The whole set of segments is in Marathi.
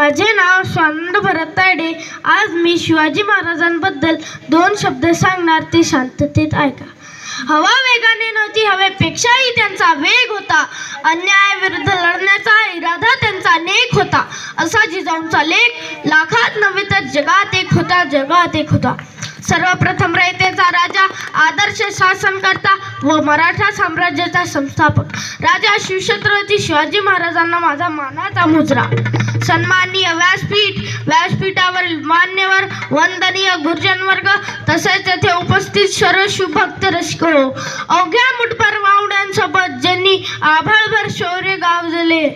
माझे नाव स्वानंद भरत तायडे आज मी शिवाजी महाराजांबद्दल दोन शब्द सांगणार ते शांततेत ऐका. हवा वेगाने नव्हती हवेपेक्षाही त्यांचा वेग होता. अन्यायाविरुद्ध लढण्याचा इरादा त्यांचा नेक होता. असा जिजाऊंचा लेख लाखात नव्हे तर जगात एक होता जगात एक होता. सर्वप्रथम रयतेचा राजा आदर्श शासनकर्ता व मराठा साम्राज्याचा संस्थापक. राजा शिवछत्रपती शिवाजी महाराजांना माझा मानाचा मुजरा. सन्माननीय व्यासपीठ व्यासपीठावरील मान्यवर वंदनीय गुरुजन वर्ग तसेच येथे उपस्थित सर्व शिवभक्त रसिक अवघ्या मुठभर वाहुड्यांसोबत ज्यांनी आभाळभर शौर्य गावजले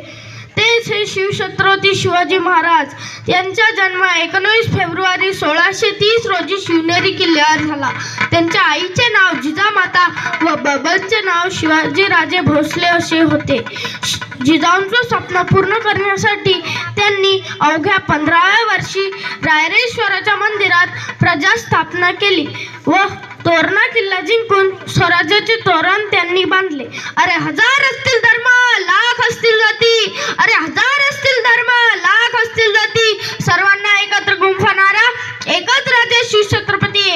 तेच हे शिवछत्रपती शिवाजी महाराज. यांचा जन्म एकोणवीस फेब्रुवारी सोळाशे तीस रोजी शिवनेरी किल्ल्यावर झाला. त्यांच्या आईचे नाव जिजामाता व बबनचे नाव शिवाजीराजे भोसले असे होते. जिजाऊंचं स्वप्न पूर्ण करण्यासाठी त्यांनी अवघ्या पंधराव्या वर्षी रायरेश्वराच्या मंदिरात प्रजा स्थापना केली व तोरणा किल्ला जिंकून स्वराज्याचे तोरण त्यांनी बांधले. अरे हजार असतील धर्म लाख असतील जाती. अरे हजार असतील धर्म लाख असतील जाती सर्वांना एकत्र गुंफणारा एकच राजा शिवछत्रपती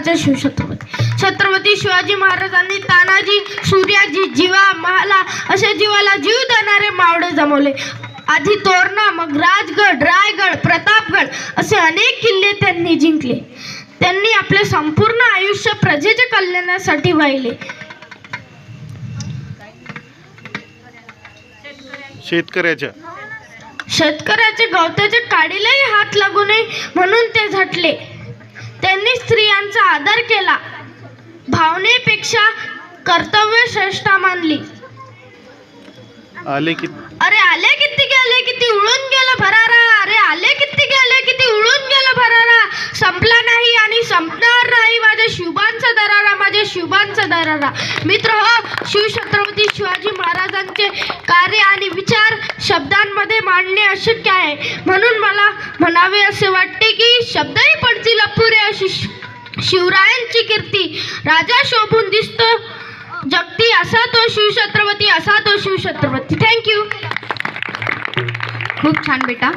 एकच राजा शिवछत्रपती छत्रपती शिवाजी महाराजांनी तानाजी सूर्याजी जीवा महाला अशा जीवाला जीव देणारे मावळे जमवले. आधी तोरणा मग राजगड रायगड प्रतापगड असे अनेक किल्ले त्यांनी जिंकले. त्यांनी आपले संपूर्ण आयुष्य प्रजेच्या कल्याणासाठी वाहिले. शेतकऱ्याच्या. शेतकऱ्याचे गवताच्या काडीलाही हात लागू नये म्हणून ते झटले. स्त्रियांचा आदर केला. भावनेपेक्षा कर्तव्य श्रेष्ठ मानली. आले की अरे आले किती गेले किती उडून गेलं भरारा. अरे आले किती गेले किती उडून गेलं भरारा. संपला नाही आणि संपणार नाही माझ्या शिवबांचा दरारा माझ्या शिवबांचा दरारा. मित्र हो शिवछत्रपती शिवाजी महाराजांचे कार्य आणि विचार शब्दांमध्ये मांडणे अशक्य आहे. म्हणून मला म्हणावे असे वाटते की शब्दही पडतील अपुरे अशी शिवरायांची कीर्ती. राजा शोभून दिसतो. जगती असा तो शिवछत्रपती असा तो शिवछत्रपती. थँक्यू खूप छान बेटा.